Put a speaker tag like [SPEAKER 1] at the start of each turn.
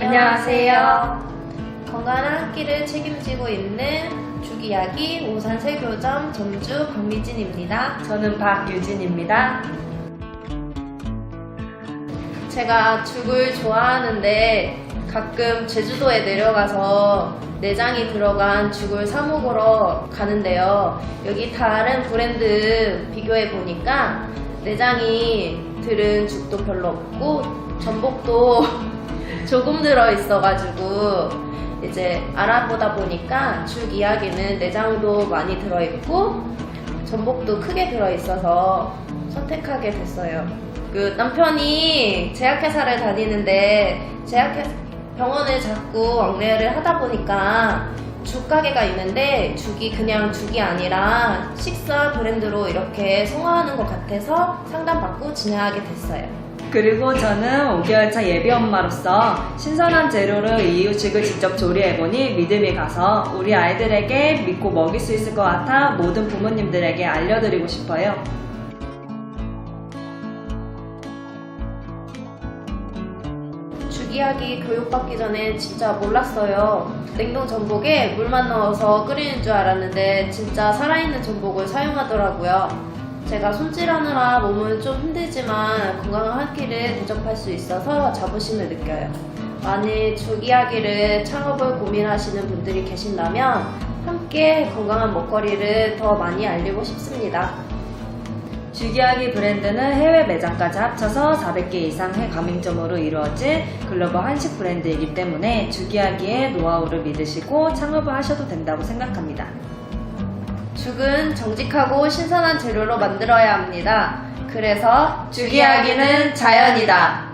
[SPEAKER 1] 안녕하세요. 건강한 한 끼를 책임지고 있는 주기야기 오산세교점 점주 박미진입니다.
[SPEAKER 2] 저는 박유진입니다.
[SPEAKER 1] 제가 죽을 좋아하는데 가끔 제주도에 내려가서 내장이 들어간 죽을 사 먹으러 가는데요. 여기 다른 브랜드 비교해 보니까 내장이 들은 죽도 별로 없고 전복도 조금 들어 있어가지고 이제 알아보다 보니까 죽 이야기는 내장도 많이 들어 있고 전복도 크게 들어 있어서 선택하게 됐어요. 그 남편이 제약회사를 다니는데 제약회 병원을 자꾸 왕래를 하다 보니까 죽 가게가 있는데 죽이 그냥 죽이 아니라 식사 브랜드로 이렇게 성화하는 것 같아서 상담받고 진행하게 됐어요.
[SPEAKER 2] 그리고 저는 5개월차 예비 엄마로서 신선한 재료로 이유식을 직접 조리해보니 믿음이 가서 우리 아이들에게 믿고 먹일 수 있을 것 같아 모든 부모님들에게 알려드리고 싶어요.
[SPEAKER 1] 죽이야기 교육받기 전에 진짜 몰랐어요. 냉동 전복에 물만 넣어서 끓이는 줄 알았는데 진짜 살아있는 전복을 사용하더라고요. 제가 손질하느라 몸은 좀 힘들지만 건강한 한 끼를 대접할 수 있어서 자부심을 느껴요. 만일 죽이야기를 창업을 고민하시는 분들이 계신다면 함께 건강한 먹거리를 더 많이 알리고 싶습니다.
[SPEAKER 2] 주기하기 브랜드는 해외 매장까지 합쳐서 400개 이상의 가맹점으로 이루어진 글로벌 한식 브랜드이기 때문에 주기하기의 노하우를 믿으시고 창업을 하셔도 된다고 생각합니다.
[SPEAKER 1] 죽은 정직하고 신선한 재료로 만들어야 합니다. 그래서 죽이야기는 자연이다.